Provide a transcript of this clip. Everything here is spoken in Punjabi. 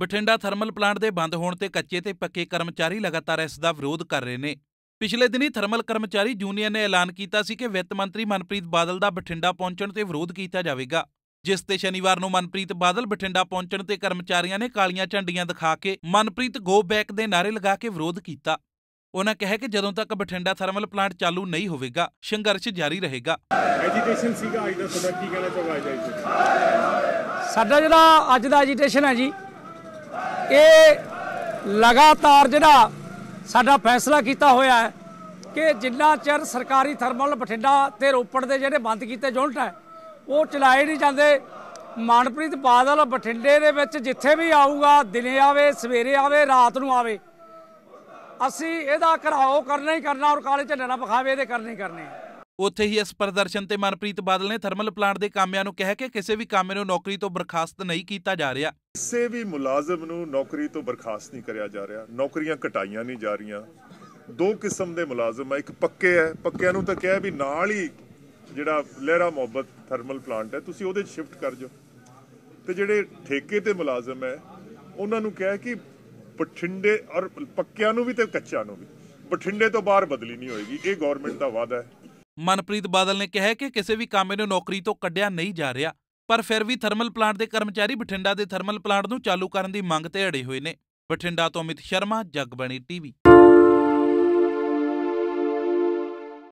ਬਠਿੰਡਾ ਥਰਮਲ ਪਲਾਂਟ ਦੇ ਬੰਦ ਹੋਣ ਤੇ ਕੱਚੇ ਤੇ ਪੱਕੇ ਕਰਮਚਾਰੀ ਲਗਾਤਾਰ ਇਸ ਦਾ ਵਿਰੋਧ ਕਰ ਰਹੇ ਨੇ। ਪਿਛਲੇ ਦਿਨੀ ਥਰਮਲ ਕਰਮਚਾਰੀ ਯੂਨੀਅਨ ਨੇ ਐਲਾਨ ਕੀਤਾ ਸੀ ਕਿ ਵਿੱਤ ਮੰਤਰੀ ਮਨਪ੍ਰੀਤ ਬਾਦਲ ਦਾ ਬਠਿੰਡਾ ਪਹੁੰਚਣ ਤੇ ਵਿਰੋਧ ਕੀਤਾ ਜਾਵੇਗਾ ਜਿਸ ਤੇ ਸ਼ਨੀਵਾਰ ਨੂੰ ਮਨਪ੍ਰੀਤ ਬਾਦਲ ਬਠਿੰਡਾ ਪਹੁੰਚਣ ਤੇ ਕਰਮਚਾਰੀਆਂ ਨੇ ਕਾਲੀਆਂ ਝੰਡੀਆਂ ਦਿਖਾ ਕੇ ਮਨਪ੍ਰੀਤ ਗੋ ਬੈਕ ਦੇ ਨਾਅਰੇ ਲਗਾ ਕੇ ਵਿਰੋਧ ਕੀਤਾ। ਉਹਨਾਂ ਕਿਹਾ ਕਿ ਜਦੋਂ ਤੱਕ ਬਠਿੰਡਾ ਥਰਮਲ ਪਲਾਂਟ ਚਾਲੂ ਨਹੀਂ ਹੋਵੇਗਾ ਸੰਘਰਸ਼ ਜਾਰੀ ਰਹੇਗਾ। ਐਜੀਟੇਸ਼ਨ ਸੀਗਾ ਅੱਜ ਦਾ ਤੁਹਾਡਾ ਕੀ ਕਹਿਣਾ ਚਾਹੋਗੇ ਅੱਜ ਦਾ ਇਸ ਸਾਡਾ ਜਿਹੜਾ ਅੱਜ ਦਾ ਐਜੀਟੇਸ਼ਨ ਹੈ ਜੀ ਇਹ ਲਗਾਤਾਰ ਜਿਹੜਾ ਸਾਡਾ ਫੈਸਲਾ ਕੀਤਾ ਹੋਇਆ ਹੈ ਕਿ ਜਿੰਨਾ ਚਿਰ ਸਰਕਾਰੀ ਥਰਮਲ ਬਠਿੰਡਾ ਤੇ ਰੋਪੜ ਦੇ ਜਿਹੜੇ ਬੰਦ ਕੀਤੇ ਯੂਨਿਟ ਹੈ, ਉਹ ਚਲਾਏ ਨਹੀਂ ਜਾਂਦੇ। ਮਨਪ੍ਰੀਤ ਬਾਦਲ ਬਠਿੰਡੇ ਦੇ ਵਿੱਚ ਜਿੱਥੇ ਵੀ ਆਊਗਾ, ਦਿਨੇ ਆਵੇ, ਸਵੇਰੇ ਆਵੇ, ਰਾਤ ਨੂੰ ਆਵੇ। ਅਸੀਂ ਇਹਦਾ ਘਰਾਓ ਕਰਨਾ ਹੀ ਕਰਨਾ ਔਰ ਕਾਲੇ ਝੰਡੇ ਨਾਲ ਵਿਖਾਵੇ, ਇਹਦੇ ਕਰਨੇ ਹੀ ਕਰਨੇ ਆ। ਉੱਥੇ ਹੀ ਇਸ ਪ੍ਰਦਰਸ਼ਨ ਤੇ ਮਨਪ੍ਰੀਤ ਬਾਦਲ ਨੇ ਥਰਮਲ ਪਲਾਂਟ ਦੇ ਕਾਮਿਆਂ ਨੂੰ ਕਿਹਾ ਕਿ ਕਿਸੇ ਵੀ ਕਾਮੇ ਨੂੰ ਨੌਕਰੀ ਤੋਂ ਬਰਖਾਸਤ ਨਹੀਂ ਕੀਤਾ ਜਾ ਰਿਹਾ। ਕਿਸੇ ਵੀ ਮੁਲਾਜ਼ਮ ਨੂੰ ਨੌਕਰੀ ਤੋਂ ਬਰਖਾਸਤ ਨਹੀਂ ਕਰਿਆ ਜਾ ਰਿਹਾ। ਨੌਕਰੀਆਂ ਘਟਾਈਆਂ ਨਹੀਂ ਜਾ ਰਹੀਆਂ। ਦੋ ਕਿਸਮ ਦੇ ਮੁਲਾਜ਼ਮ ਆ। ਇੱਕ ਪੱਕੇ ਹੈ ਪੱਕਿਆਂ ਨੂੰ ਤਾਂ ਕਿਹਾ ਵੀ ਨਾਲ ਹੀ ਜਿਹੜਾ ਲਹਿਰਾ ਮੁਹੱਬਤ ਥਰਮਲ ਪਲਾਂਟ ਹੈ, ਤੁਸੀਂ ਉਹਦੇ ਸ਼ਿਫਟ ਕਰ ਜਾਓ। ਤੇ ਜਿਹੜੇ ਠੇਕੇ ਤੇ ਮੁਲਾਜ਼ਮ ਹੈ, ਉਹਨਾਂ ਨੂੰ ਕਿਹਾ ਕਿ ਬਠਿੰਡੇ ਔਰ ਪੱਕਿਆਂ ਨੂੰ ਵੀ ਤੇ ਕੱਚਿਆਂ ਨੂੰ ਵੀ। ਬਠਿੰਡੇ ਤੋਂ ਬਾਹਰ ਬਦਲੀ ਨਹੀਂ ਹੋਏਗੀ। ਇਹ ਗਵਰਨਮੈਂਟ ਦਾ ਵਾਅਦਾ ਹੈ। ਮਨਪ੍ਰੀਤ ਬਾਦਲ ਨੇ ਕਿਹਾ ਕਿ ਕਿਸੇ ਵੀ ਕਾਮੇ ਨੂੰ ਨੌਕਰੀ ਤੋਂ ਕੱਢਿਆ ਨਹੀਂ ਜਾ ਰਿਹਾ, ਪਰ ਫਿਰ ਵੀ ਥਰਮਲ ਪਲਾਂਟ ਦੇ ਕਰਮਚਾਰੀ ਬਠਿੰਡਾ ਦੇ ਥਰਮਲ ਪਲਾਂਟ ਨੂੰ ਚਾਲੂ ਕਰਨ ਦੀ ਮੰਗ ਤੇ ਅੜੇ ਹੋਏ ਨੇ। ਬਠਿੰਡਾ ਤੋਂ ਅਮਿਤ ਸ਼ਰਮਾ ਜਗਬਣੀ ਟੀਵੀ।